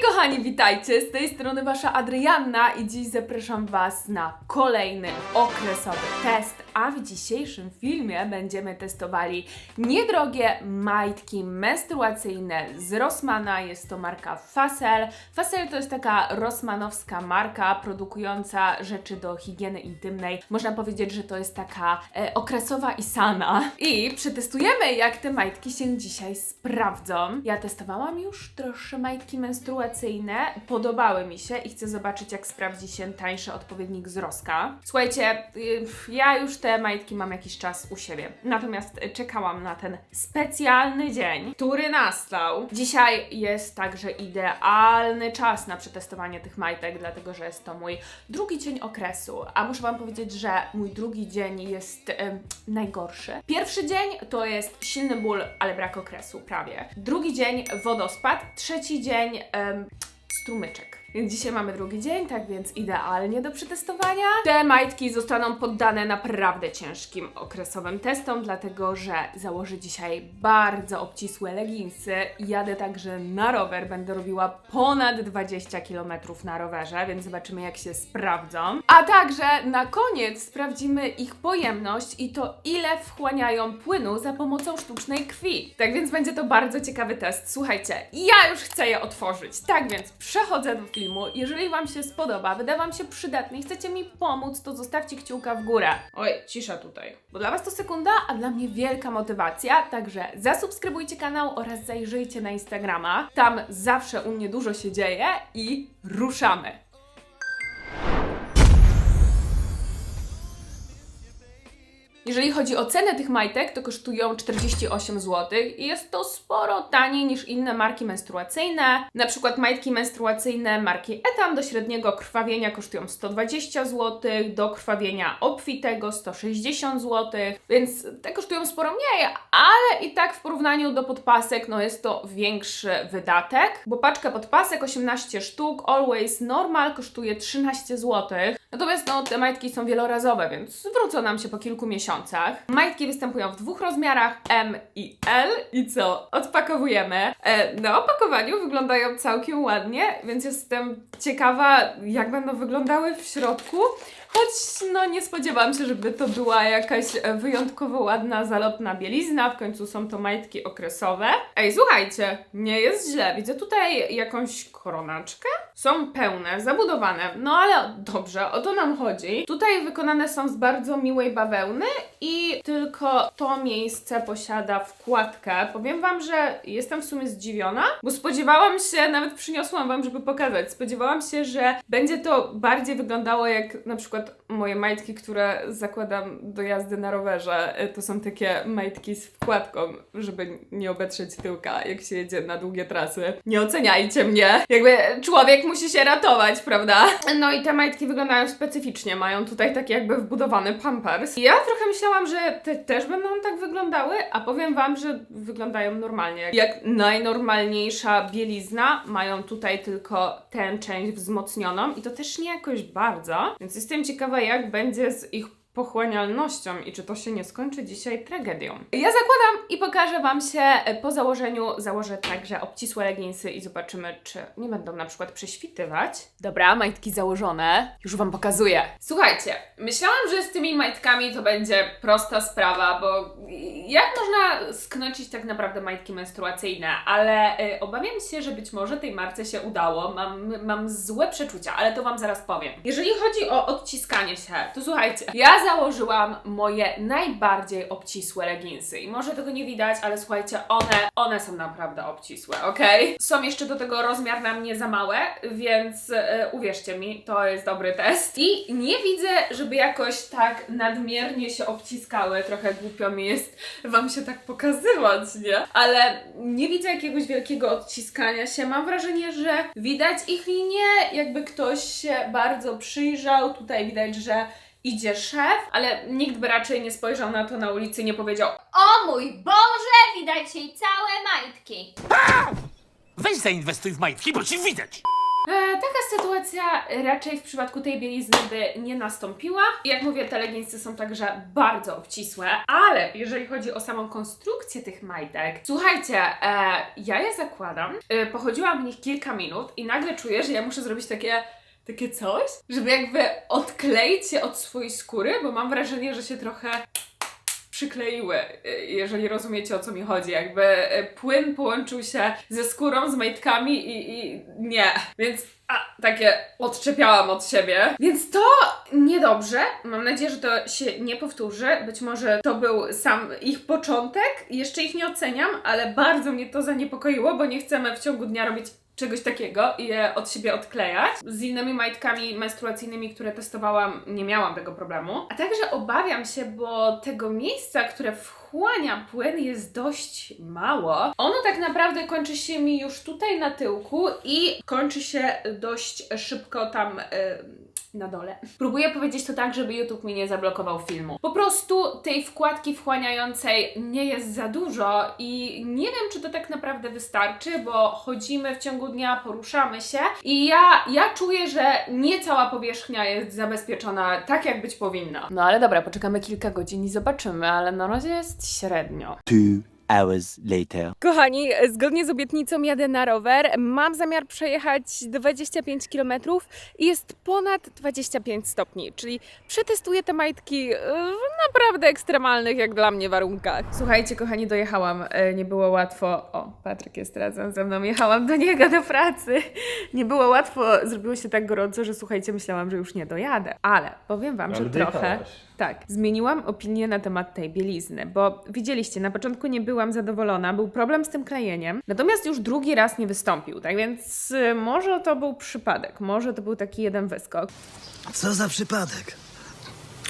kochani, witajcie! Z tej strony Wasza Adrianna i dziś zapraszam Was na kolejny okresowy test, a w dzisiejszym filmie będziemy testowali niedrogie majtki menstruacyjne z Rossmana. Jest to marka Fasel. Fasel to jest taka rossmanowska marka produkująca rzeczy do higieny intymnej. Można powiedzieć, że to jest taka e, okresowa Isana. I przetestujemy, jak te majtki się dzisiaj sprawdzą. Ja testowałam już troszkę majtki menstruacyjne, podobały mi się i chcę zobaczyć, jak sprawdzi się tańszy odpowiednik z Roska. Słuchajcie, y, ja już te majtki mam jakiś czas u siebie, natomiast czekałam na ten specjalny dzień, który nastał. Dzisiaj jest także idealny czas na przetestowanie tych majtek, dlatego że jest to mój drugi dzień okresu, a muszę Wam powiedzieć, że mój drugi dzień jest em, najgorszy. Pierwszy dzień to jest silny ból, ale brak okresu, prawie. Drugi dzień wodospad, trzeci dzień em, strumyczek. Więc dzisiaj mamy drugi dzień, tak więc idealnie do przetestowania. Te majtki zostaną poddane naprawdę ciężkim okresowym testom, dlatego że założę dzisiaj bardzo obcisłe leginsy. Jadę także na rower, będę robiła ponad 20 km na rowerze, więc zobaczymy jak się sprawdzą. A także na koniec sprawdzimy ich pojemność i to ile wchłaniają płynu za pomocą sztucznej krwi. Tak więc będzie to bardzo ciekawy test. Słuchajcie, ja już chcę je otworzyć. Tak więc przechodzę do filmu. Jeżeli Wam się spodoba, wyda Wam się przydatny i chcecie mi pomóc, to zostawcie kciuka w górę. Oj, cisza tutaj. Bo dla Was to sekunda, a dla mnie wielka motywacja. Także zasubskrybujcie kanał oraz zajrzyjcie na Instagrama. Tam zawsze u mnie dużo się dzieje i ruszamy. Jeżeli chodzi o cenę tych majtek, to kosztują 48 zł i jest to sporo taniej niż inne marki menstruacyjne. Na przykład majtki menstruacyjne marki Etam do średniego krwawienia kosztują 120 zł, do krwawienia obfitego 160 zł, więc te kosztują sporo mniej, ale i tak w porównaniu do podpasek, no jest to większy wydatek, bo paczka podpasek 18 sztuk, Always Normal kosztuje 13 zł. Natomiast no, te majtki są wielorazowe, więc zwrócą nam się po kilku miesiącach. Majtki występują w dwóch rozmiarach M i L. I co? Odpakowujemy. E, na opakowaniu wyglądają całkiem ładnie, więc jestem ciekawa, jak będą wyglądały w środku. Choć no nie spodziewałam się, żeby to była jakaś e, wyjątkowo ładna, zalotna bielizna. W końcu są to majtki okresowe. Ej, słuchajcie, nie jest źle. Widzę tutaj jakąś koronaczkę. Są pełne, zabudowane. No ale dobrze, o to nam chodzi. Tutaj wykonane są z bardzo miłej bawełny i tylko to miejsce posiada wkładkę. Powiem Wam, że jestem w sumie zdziwiona, bo spodziewałam się, nawet przyniosłam Wam, żeby pokazać, spodziewałam się, że będzie to bardziej wyglądało jak na przykład moje majtki, które zakładam do jazdy na rowerze. E, To są takie majtki z wkładką, żeby nie obetrzeć tyłka, jak się jedzie na długie trasy. Nie oceniajcie mnie. Jakby człowiek musi się ratować, prawda? No i te majtki wyglądają specyficznie. Mają tutaj taki jakby wbudowany pampers. Ja trochę myślałam, że te też będą tak wyglądały, a powiem wam, że wyglądają normalnie. Jak najnormalniejsza bielizna, mają tutaj tylko tę część wzmocnioną i to też nie jakoś bardzo. Więc jestem ciekawa, jak będzie z ich pochłanialnością i czy to się nie skończy dzisiaj tragedią. Ja zakładam i pokażę Wam się e, po założeniu. Założę także obcisłe leginsy i zobaczymy, czy nie będą na przykład prześwitywać. Dobra, majtki założone. Już Wam pokazuję. Słuchajcie, myślałam, że z tymi majtkami to będzie prosta sprawa, bo jak można sknocić tak naprawdę majtki menstruacyjne, ale y, obawiam się, że być może tej marce się udało. Mam, mam złe przeczucia, ale to Wam zaraz powiem. Jeżeli chodzi o odciskanie się, to słuchajcie, ja założyłam moje najbardziej obcisłe leginsy i może tego nie widać, ale słuchajcie, one, one są naprawdę obcisłe, ok? Są jeszcze do tego rozmiar na mnie za małe, więc e, uwierzcie mi, to jest dobry test. I nie widzę, żeby jakoś tak nadmiernie się obciskały, trochę głupio mi jest Wam się tak pokazywać, nie? Ale nie widzę jakiegoś wielkiego odciskania się. Mam wrażenie, że widać ich linie, jakby ktoś się bardzo przyjrzał. Tutaj widać, że idzie szef, ale nikt by raczej nie spojrzał na to na ulicy i nie powiedział O mój Boże, widać jej całe majtki. Weź zainwestuj w majtki, bo ci widać. E, taka sytuacja raczej w przypadku tej bielizny by nie nastąpiła. Jak mówię, te leginsy są także bardzo obcisłe, ale jeżeli chodzi o samą konstrukcję tych majtek, słuchajcie, e, ja je zakładam, e, pochodziłam w nich kilka minut i nagle czuję, że ja muszę zrobić takie takie coś, żeby jakby odkleić się od swojej skóry, bo mam wrażenie, że się trochę przykleiły, jeżeli rozumiecie o co mi chodzi. Jakby y, płyn połączył się ze skórą, z majtkami i, i nie. Więc a, takie odczepiałam od siebie. Więc to niedobrze. Mam nadzieję, że to się nie powtórzy. Być może to był sam ich początek. Jeszcze ich nie oceniam, ale bardzo mnie to zaniepokoiło, bo nie chcemy w ciągu dnia robić czegoś takiego i je od siebie odklejać. Z innymi majtkami menstruacyjnymi, które testowałam, nie miałam tego problemu. A także obawiam się, bo tego miejsca, które wchłania płyn jest dość mało. Ono tak naprawdę kończy się mi już tutaj na tyłku i kończy się dość szybko tam... Yy, na dole. Próbuję powiedzieć to tak, żeby YouTube mi nie zablokował filmu. Po prostu tej wkładki wchłaniającej nie jest za dużo i nie wiem, czy to tak naprawdę wystarczy, bo chodzimy w ciągu dnia, poruszamy się i ja, ja czuję, że nie cała powierzchnia jest zabezpieczona tak, jak być powinna. No ale dobra, poczekamy kilka godzin i zobaczymy, ale na razie jest średnio. Hours later. Kochani, zgodnie z obietnicą jadę na rower. Mam zamiar przejechać 25 km i jest ponad 25 stopni, czyli przetestuję te majtki w naprawdę ekstremalnych jak dla mnie warunkach. Słuchajcie, kochani, dojechałam. E, Nie było łatwo. O, Patryk jest razem ze mną. Jechałam do niego do pracy. Nie było łatwo. Zrobiło się tak gorąco, że słuchajcie, myślałam, że już nie dojadę. Ale powiem Wam, że trochę. dojechałaś. Tak, zmieniłam opinię na temat tej bielizny, bo widzieliście, na początku nie byłam zadowolona, był problem z tym klejeniem, natomiast już drugi raz nie wystąpił, tak więc y, może to był przypadek, może to był taki jeden wyskok. Co za przypadek?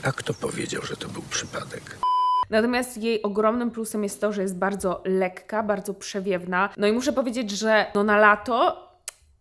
A kto powiedział, że to był przypadek? Natomiast jej ogromnym plusem jest to, że jest bardzo lekka, bardzo przewiewna. No i muszę powiedzieć, że no na lato.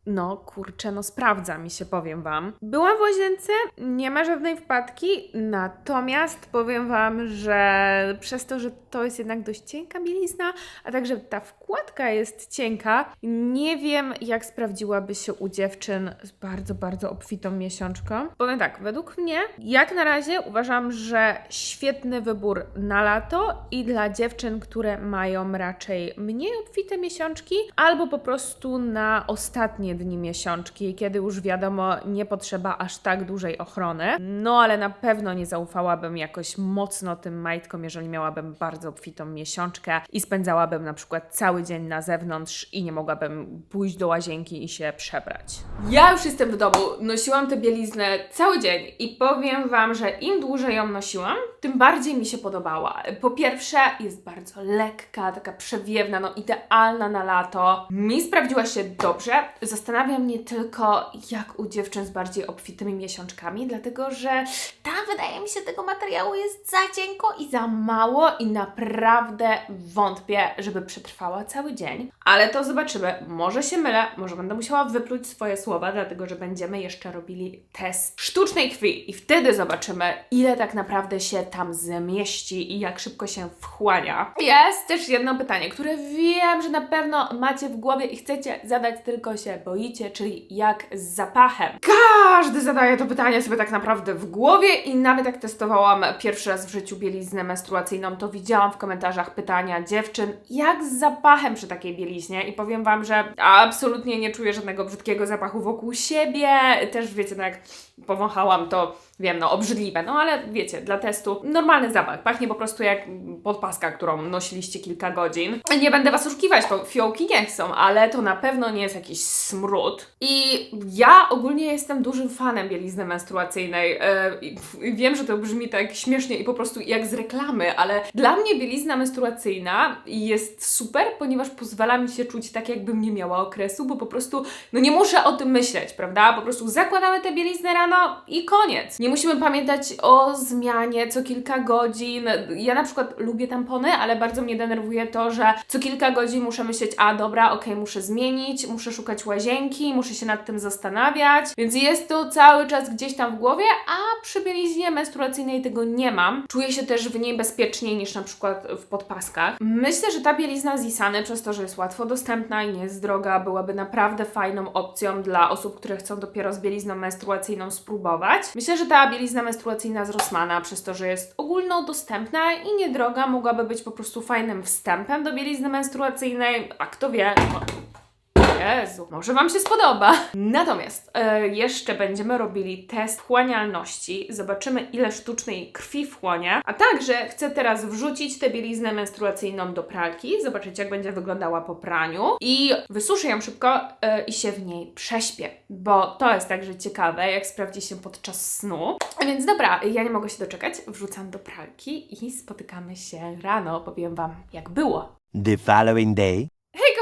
No kurczę, no sprawdza mi się, powiem Wam. Byłam w łazience, nie ma żadnej wpadki, natomiast powiem Wam, że przez to, że to jest jednak dość cienka bielizna, a także ta wkładka jest cienka, nie wiem jak sprawdziłaby się u dziewczyn z bardzo, bardzo obfitą miesiączką. Powiem tak, według mnie, jak na razie uważam, że świetny wybór na lato i dla dziewczyn, które mają raczej mniej obfite miesiączki, albo po prostu na ostatnie dni miesiączki, kiedy już wiadomo, nie potrzeba aż tak dużej ochrony. No ale na pewno nie zaufałabym jakoś mocno tym majtkom, jeżeli miałabym bardzo obfitą miesiączkę i spędzałabym na przykład cały dzień na zewnątrz i nie mogłabym pójść do łazienki i się przebrać. Ja już jestem w domu, nosiłam tę bieliznę cały dzień i powiem Wam, że im dłużej ją nosiłam, tym bardziej mi się podobała. Po pierwsze, jest bardzo lekka, taka przewiewna, no idealna na lato. Mi sprawdziła się dobrze. Zastanawia mnie tylko, jak u dziewczyn z bardziej obfitymi miesiączkami, dlatego że tam wydaje mi się tego materiału jest za cienko i za mało i naprawdę wątpię, żeby przetrwała cały dzień. Ale to zobaczymy. Może się mylę, może będę musiała wypluć swoje słowa, dlatego że będziemy jeszcze robili test sztucznej krwi i wtedy zobaczymy, ile tak naprawdę się tam zmieści i jak szybko się wchłania. Jest też jedno pytanie, które wiem, że na pewno macie w głowie i chcecie zadać, tylko się boicie, czyli jak z zapachem. Każdy zadaje to pytanie sobie tak naprawdę w głowie i nawet jak testowałam pierwszy raz w życiu bieliznę menstruacyjną, to widziałam w komentarzach pytania dziewczyn, jak z zapachem przy takiej bieliźnie i powiem Wam, że absolutnie nie czuję żadnego brzydkiego zapachu wokół siebie. Też wiecie, no jak powąchałam to wiem, no obrzydliwe, no ale wiecie, dla testu normalny zapach. Pachnie po prostu jak podpaska, którą nosiliście kilka godzin. Nie będę Was oszukiwać, bo fiołki nie chcą, ale to na pewno nie jest jakiś smród. I ja ogólnie jestem dużym fanem bielizny menstruacyjnej. I wiem, że to brzmi tak śmiesznie i po prostu jak z reklamy, ale dla mnie bielizna menstruacyjna jest super, ponieważ pozwala mi się czuć tak, jakbym nie miała okresu, bo po prostu, no nie muszę o tym myśleć, prawda? Po prostu zakładamy tę bieliznę rano i koniec. Nie musimy pamiętać o zmianie co kilka godzin. Ja na przykład lubię tampony, ale bardzo mnie denerwuje to, że co kilka godzin muszę myśleć, a dobra, okej, muszę zmienić, muszę szukać łazienki, łazienki, muszę się nad tym zastanawiać, więc jest to cały czas gdzieś tam w głowie, a przy bieliznie menstruacyjnej tego nie mam. Czuję się też w niej bezpieczniej niż na przykład w podpaskach. Myślę, że ta bielizna z Isany, przez to, że jest łatwo dostępna i nie jest droga, byłaby naprawdę fajną opcją dla osób, które chcą dopiero z bielizną menstruacyjną spróbować. Myślę, że ta bielizna menstruacyjna z Rossmana, przez to, że jest ogólnodostępna i niedroga, mogłaby być po prostu fajnym wstępem do bielizny menstruacyjnej, a kto wie, no, Jezu, może Wam się spodoba. Natomiast e, jeszcze będziemy robili test wchłanialności. Zobaczymy, ile sztucznej krwi wchłonie. A także chcę teraz wrzucić tę bieliznę menstruacyjną do pralki, zobaczyć, jak będzie wyglądała po praniu. I wysuszę ją szybko e, i się w niej prześpię, bo to jest także ciekawe, jak sprawdzi się podczas snu. Więc dobra, ja nie mogę się doczekać. Wrzucam do pralki i spotykamy się rano. Powiem Wam, jak było. The following day.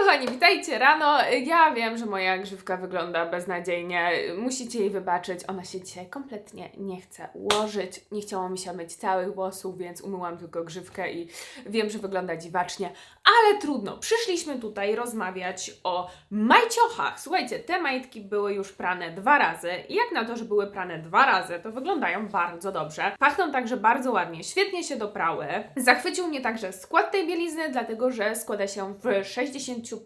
Kochani, witajcie rano. Ja wiem, że moja grzywka wygląda beznadziejnie. Musicie jej wybaczyć. Ona się dzisiaj kompletnie nie chce ułożyć. Nie chciało mi się myć całych włosów, więc umyłam tylko grzywkę i wiem, że wygląda dziwacznie. Ale trudno. Przyszliśmy tutaj rozmawiać o majciochach. Słuchajcie, te majtki były już prane dwa razy i jak na to, że były prane dwa razy, to wyglądają bardzo dobrze. Pachną także bardzo ładnie, świetnie się doprały. Zachwycił mnie także skład tej bielizny, dlatego że składa się w 60%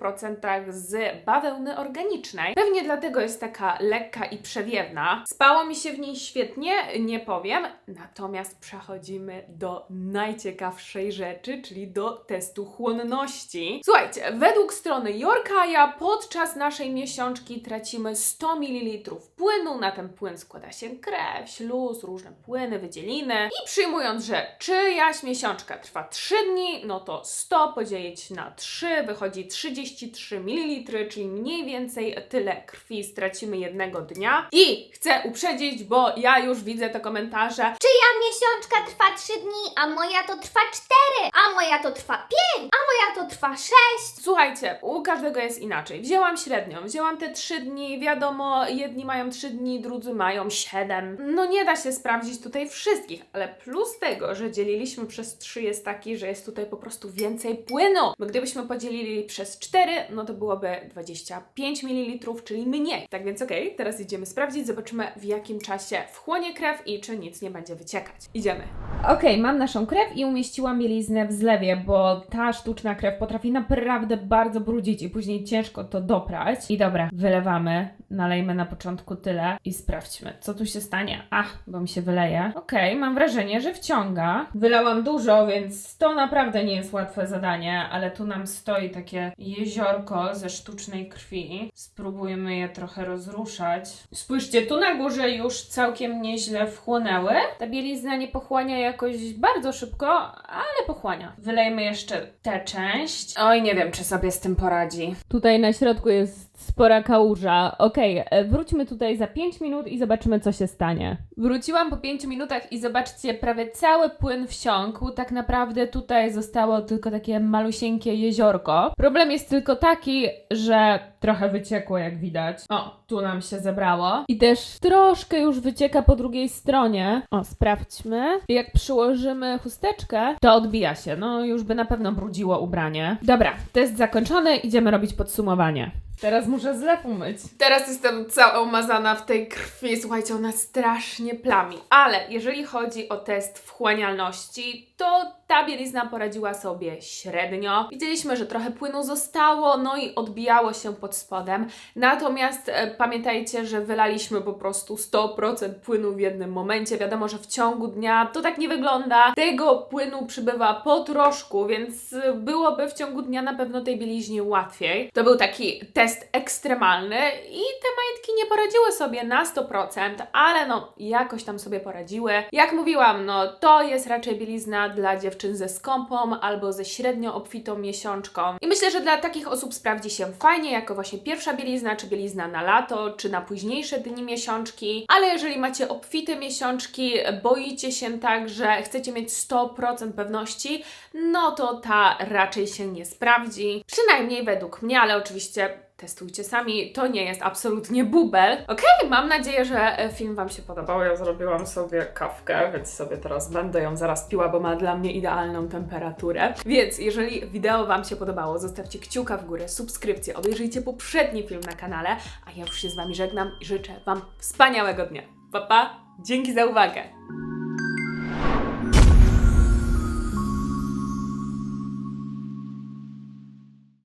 z bawełny organicznej. Pewnie dlatego jest taka lekka i przewiewna. Spało mi się w niej świetnie, nie powiem. Natomiast przechodzimy do najciekawszej rzeczy, czyli do testu chłonności. Słuchajcie, według strony Yorkaja podczas naszej miesiączki tracimy 100 ml płynu. Na ten płyn składa się krew, śluz, różne płyny, wydzieliny. I przyjmując, że czyjaś miesiączka trwa 3 dni, no to 100 podzielić na 3 wychodzi 33 ml, czyli mniej więcej tyle krwi stracimy jednego dnia. I chcę uprzedzić, bo ja już widzę te komentarze. Czyja miesiączka trwa 3 dni, a moja to trwa 4, a moja to trwa 5, a moja to trwa 6. Słuchajcie, u każdego jest inaczej. Wzięłam średnią, wzięłam te 3 dni, wiadomo, jedni mają 3 dni, drudzy mają 7. No nie da się sprawdzić tutaj wszystkich, ale plus tego, że dzieliliśmy przez 3 jest taki, że jest tutaj po prostu więcej płynu. Bo gdybyśmy podzielili przez 4, no to byłoby 25 ml, czyli mniej. Tak więc okej, teraz idziemy sprawdzić, zobaczymy w jakim czasie wchłonie krew i czy nic nie będzie wyciekać. Idziemy. Okej, mam naszą krew i umieściłam bieliznę w zlewie, bo ta sztuczna krew potrafi naprawdę bardzo brudzić i później ciężko to doprać. I dobra, wylewamy, nalejmy na początku tyle i sprawdźmy, co tu się stanie. Ach, bo mi się wyleje. Okej, mam wrażenie, że wciąga. Wylałam dużo, więc to naprawdę nie jest łatwe zadanie, ale tu nam stoi takie jeziorko ze sztucznej krwi. Spróbujmy je trochę rozruszać. Spójrzcie, tu na górze już całkiem nieźle wchłonęły. Ta bielizna nie pochłania jakoś bardzo szybko, ale pochłania. Wylejmy jeszcze tę część. Oj, nie wiem, czy sobie z tym poradzi. Tutaj na środku jest spora kałuża. Okej, e, wróćmy tutaj za 5 minut i zobaczymy, co się stanie. Wróciłam po 5 minutach i zobaczcie, prawie cały płyn wsiąkł. Tak naprawdę tutaj zostało tylko takie malusieńkie jeziorko. Problem jest tylko taki, że trochę wyciekło, jak widać. O, tu nam się zebrało. I też troszkę już wycieka po drugiej stronie. O, sprawdźmy. Jak przyłożymy chusteczkę, To odbija się, no już by na pewno brudziło ubranie. Dobra, test zakończony, idziemy robić podsumowanie. Teraz muszę zlew umyć. Teraz jestem cała umazana w tej krwi. Słuchajcie, ona strasznie plami. Ale jeżeli chodzi o test wchłanialności, to ta bielizna poradziła sobie średnio. Widzieliśmy, że trochę płynu zostało, no i odbijało się pod spodem. Natomiast e, pamiętajcie, że wylaliśmy po prostu 100% płynu w jednym momencie. Wiadomo, że w ciągu dnia to tak nie wygląda. Tego płynu przybywa po troszku, więc e, byłoby w ciągu dnia na pewno tej bieliźnie łatwiej. To był taki test ekstremalny i te majtki nie poradziły sobie na 100%, ale no jakoś tam sobie poradziły. Jak mówiłam, no to jest raczej bielizna dla dziewczyn ze skąpą albo ze średnio obfitą miesiączką. I myślę, że dla takich osób sprawdzi się fajnie jako właśnie pierwsza bielizna, czy bielizna na lato, czy na późniejsze dni miesiączki. Ale jeżeli macie obfite miesiączki, boicie się tak, że chcecie mieć 100% pewności, no to ta raczej się nie sprawdzi. Przynajmniej według mnie, ale oczywiście Testujcie sami, to nie jest absolutnie bubel. Okej, mam nadzieję, że e, film Wam się podobał. Ja zrobiłam sobie kawkę, więc sobie teraz będę ją zaraz piła, bo ma dla mnie idealną temperaturę. Więc jeżeli wideo Wam się podobało, zostawcie kciuka w górę, subskrypcję, obejrzyjcie poprzedni film na kanale, a ja już się z Wami żegnam i życzę Wam wspaniałego dnia. Pa, pa! Dzięki za uwagę!